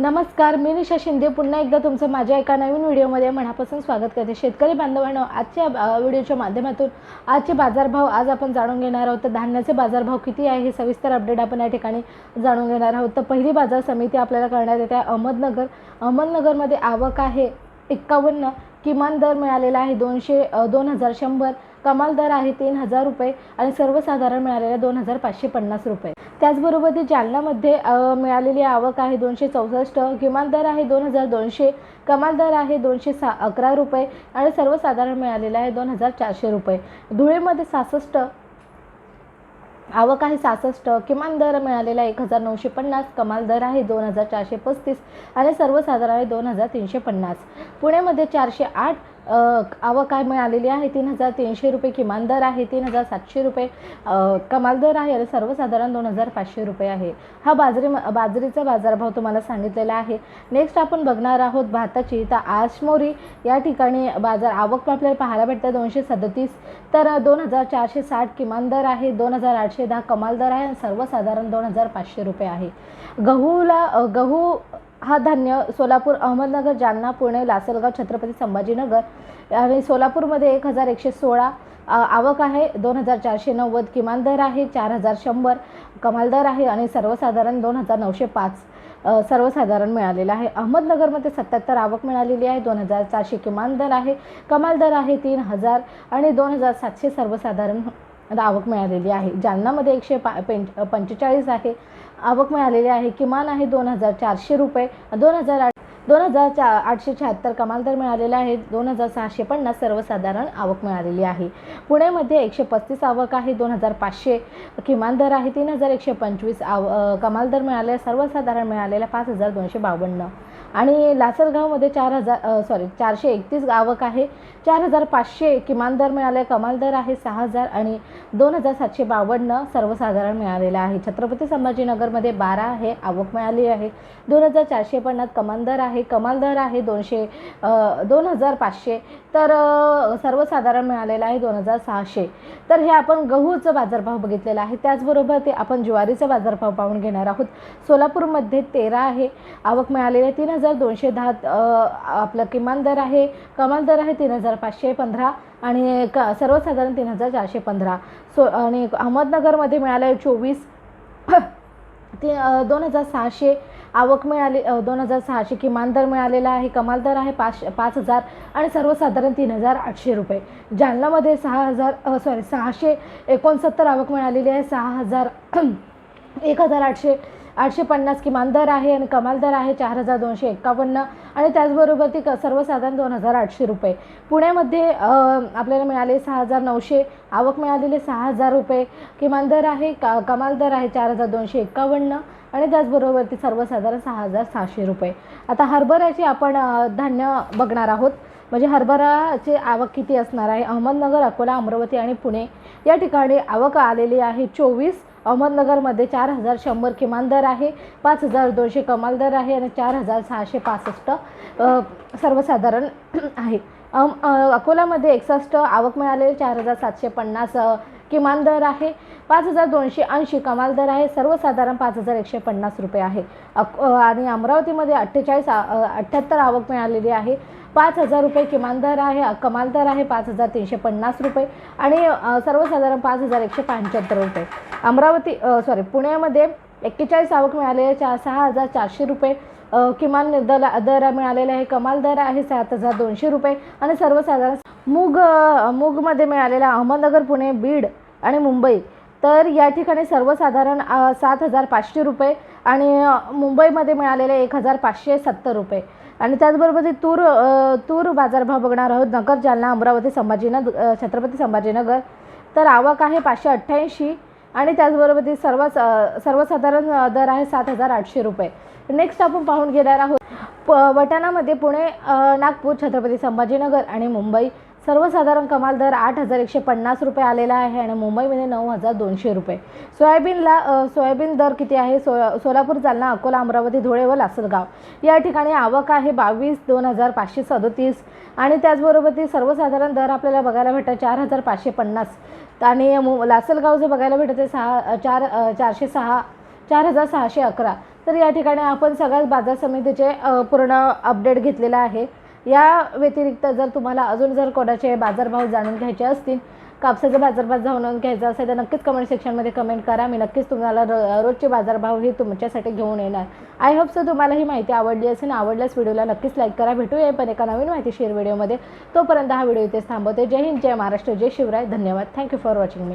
नमस्कार मी निशा शिंदे. पुन्हा एकदा तुमचं माझ्या एका नवीन व्हिडिओमध्ये मनापासून स्वागत करते. शेतकरी बांधवांनो आजच्या व्हिडिओच्या माध्यमातून आजचे बाजारभाव आज आपण जाणून घेणार आहोत. तर धान्याचे बाजारभाव किती आहे हे सविस्तर अपडेट आपण या ठिकाणी जाणून घेणार आहोत. तर पहिली बाजार समिती आपल्याला करण्यात येते. अहमदनगर. अहमदनगरमध्ये आवक आहे एक्कावन्न. किमान दर मिळालेला आहे दोनशे दोन हजार शंभर. कमाल दर आहे तीन हजार रुपये आणि सर्वसाधारण मिळालेला दोन हजार पाचशे पन्नास रुपये. त्याचबरोबर ते जालनामध्ये मिळालेली आवक आहे दोनशे चौसष्ट किमान दर आहे दोन हजार दोनशे कमाल दर आहे दोनशे सा अकरा रुपये आणि सर्वसाधारण मिळालेला आहे दोन हजार चारशे रुपये. धुळेमध्ये सहासष्ट आवक आहे सहासष्ट किमान दर मिळालेला एक हजार नऊशे पन्नास कमाल दर आहे दोन हजार चारशे पस्तीस आणि सर्वसाधारण आहे दोन हजार तीनशे पन्नास. पुण्यामध्ये चारशे आठ आवक काय मिळालेली आहे? तीन हजार तीनशे रुपये किमान दर आहे तीन हजार सातशे रुपये कमाल दर आहे आणि सर्वसाधारण दोन हजार पाचशे रुपये आहे. हा बाजरी बाजरीचा बाजारभाव तुम्हाला सांगितलेला आहे. नेक्स्ट आपण बघणार आहोत भाताची. तर आशमोरी या ठिकाणी बाजार आवक आपल्याला पाहायला भेटतं. दोनशे सदतीस तर दोन हजार चारशे साठ किमान दर आहे. दोन हजार आठशे दहा कमाल दर आहे आणि सर्वसाधारण दोन हजार पाचशे रुपये आहे. गहूला गहू हा धान्य सोलापूर अहमदनगर जालना पुणे लासलगाव छत्रपती संभाजीनगर आणि सोलापूरमध्ये एक हजार एकशे सोळा आवक आहे. दोन हजार चारशे नव्वद किमान दर आहे. चार हजार शंभर कमाल दर आहे आणि सर्वसाधारण दोन हजार नऊशे पाच सर्वसाधारण मिळालेलं आहे. अहमदनगरमध्ये सत्याहत्तर आवक मिळालेली आहे. दोन हजार चारशे किमान दर आहे. कमाल दर आहे तीन हजार आणि दोन हजार सातशे सर्वसाधारण आवक मिळालेली आहे. जालनामध्ये एकशे पा पें पंचेचाळीस आहे. आवक मिळालेली आहे. किमान आहे दोन हजार चारशे रुपये. दोन हजार आठ दोन हजार चा आठशे शहात्तर कमाल दर मिळालेला आहे. दोन हजार सहाशे पन्नास सर्वसाधारण आवक मिळालेली आहे. पुण्यामध्ये एकशे पस्तीस आवक आहे. दोन हजार पाचशे किमान दर आहे. तीन हजार एकशे पंचवीस आव कमाल दर मिळालेला सर्वसाधारण मिळालेला पाच हजार दोनशे बावन्न. आणि लासलगावमध्ये चार हजार सॉरी चारशे एकतीस आवक आहे. चार हजार पाचशे किमान दर मिळाले कमाल दर आहे सहा हजार आणि दोन हजार सातशे बावन्न सर्वसाधारण मिळालेला आहे. छत्रपती संभाजीनगरमध्ये बारा आहे आवक मिळाली आहे. दोन हजार चारशे पन्नास कमाल दर आहे कमाल दर आहे दोनशे दोन हजार पाचशे. तर सर्वसाधारण मिळालेलं आहे दोन हजार सहाशे. तर हे आपण गहूचं बाजारभाव बघितलेला आहे. त्याचबरोबर ते आपण ज्वारीचा बाजारभाव पाहून घेणार आहोत. सोलापूरमध्ये तेरा आहे आवक मिळालेली आहे तीन हजार दोनशे दहा आपलं किमान दर आहे कमाल दर आहे तीन हजार पाचशे पंधरा आणि क सर्वसाधारण तीन हजार चारशे पंधरा. सो आणि अहमदनगरमध्ये मिळालं आहे चोवीस ती दोन हजार सहाशे आवक मिळाली दोन हजार सहाशे किमान दर मिळालेला आहे कमाल दर आहे पाच पाच हजार आणि सर्वसाधारण तीन हजार आठशे रुपये. जालनामध्ये सहा हजार सॉरी सहाशे एकोणसत्तर आवक मिळालेली आहे सहा हजार एक हजार आठशे आठशे पन्नास किमान दर आहे आणि कमाल दर आहे चार हजार दोनशे एक्कावन्न आणि त्याचबरोबर ती क सर्वसाधारण दोन हजार आठशे रुपये. पुण्यामध्ये आपल्याला मिळाले सहा हजार नऊशे आवक मिळालेले सहा हजार रुपये. किमान दर आहे का कमाल दर आहे चार हजार दोनशे एक्कावन्न आणि त्याचबरोबर ती सर्वसाधारण सहा हजार सहाशे रुपये. आता हरभऱ्याची आपण धान्य बघणार आहोत. म्हणजे हरभराची आवक किती असणार आहे? अहमदनगर अकोला अमरावती आणि पुणे या ठिकाणी आवक आलेली आहे चोवीस. अहमदनगरमध्ये चार हजार शंभर किमान दर आहे पाच हजार दोनशे कमाल दर आहे आणि चार हजार सहाशे पासष्ट सर्वसाधारण आहे. अम अकोलामध्ये एकसष्ट आवक मिळालेली चार हजार सातशे पन्नास किमान दर आहे. पाच हजार दोनशे ऐंशी कमाल दर आहे सर्वसाधारण पाच हजार एकशे पन्नास रुपये आहे. अक आणि अमरावतीमध्ये अठ्ठेचाळीस अठ्ठ्याहत्तर आवक मिळालेली आहे. पाच हजार रुपये किमान दर आहे कमाल दर आहे पाच हजार तीनशे पन्नास रुपये आणि सर्वसाधारण पाच हजार एकशे पंच्याहत्तर रुपये. अमरावती सॉरी पुण्यामध्ये एक्केचाळीस आवक मिळालेली आहे चा सहा हजार चारशे रुपये किमान दर दर मिळालेला आहे कमाल दर आहे सात हजार दोनशे रुपये आणि सर्वसाधारण मूग मूगमध्ये मिळालेला अहमदनगर पुणे बीड आणि मुंबई. तर या ठिकाणी सर्वसाधारण सात हजार पाचशे रुपये आणि मुंबईमध्ये मिळालेले एक हजार पाचशे सत्तर रुपये. आणि त्याचबरोबर ते तूर तूर बाजारभाव बघणार आहोत नगर जालना अमरावती संभाजीनगर छत्रपती संभाजीनगर. तर आवक आहे पाचशे अठ्ठ्याऐंशी आणि त्याचबरोबर ती सर्व सर्वसाधारण दर आहे सात हजार आठशे रुपये. नेक्स्ट आपण पाहून घेणार आहोत प वटाणामध्ये पुणे नागपूर छत्रपती संभाजीनगर आणि मुंबई. सर्वसाधारण कमाल दर आठ हजार एकशे पन्नास रुपये आलेला आहे आणि मुंबईमध्ये नऊ हजार दोनशे रुपये. सोयाबीनला सोयाबीन दर किती आहे? सो सोलापूर जालना अकोला अमरावती धुळे व लासलगाव. या ठिकाणी आवक आहे बावीस दोन हजार पाचशे सदोतीस. आणि त्याचबरोबर ती सर्वसाधारण दर आपल्याला बघायला भेटतं चार हजार पाचशे पन्नास. आणि मु लासलगाव जे बघायला भेटते सहा चार चारशे सहा चार हजार सहाशे अकरा. तर या ठिकाणी आपण सगळ्याच बाजार समितीचे पूर्ण अपडेट घेतलेला आहे. या व्यतिरिक्त जर तुम्हाला अजून जर कोणाचे बाजारभाव जाणून घ्यायचे असतील कापसाचा बाजारभाव जाणून घ्यायचा असेल तर नक्कीच कमेंट सेक्शनमध्ये कमेंट करा. मी नक्कीच तुम्हाला रो रोजचे बाजारभाव ही तुमच्यासाठी घेऊन येणार. आय होप सो तुम्हाला ही माहिती आवडली असेल. आवडल्यास व्हिडिओला नक्कीच लाईक करा. भेटूया पण एका नवीन माहिती शेअर व्हिडिओमध्ये तोपर्यंत हा व्हिडिओ इथेच थांबवते. जय हिंद जय महाराष्ट्र जय शिवराय. धन्यवाद. Thank you for watching me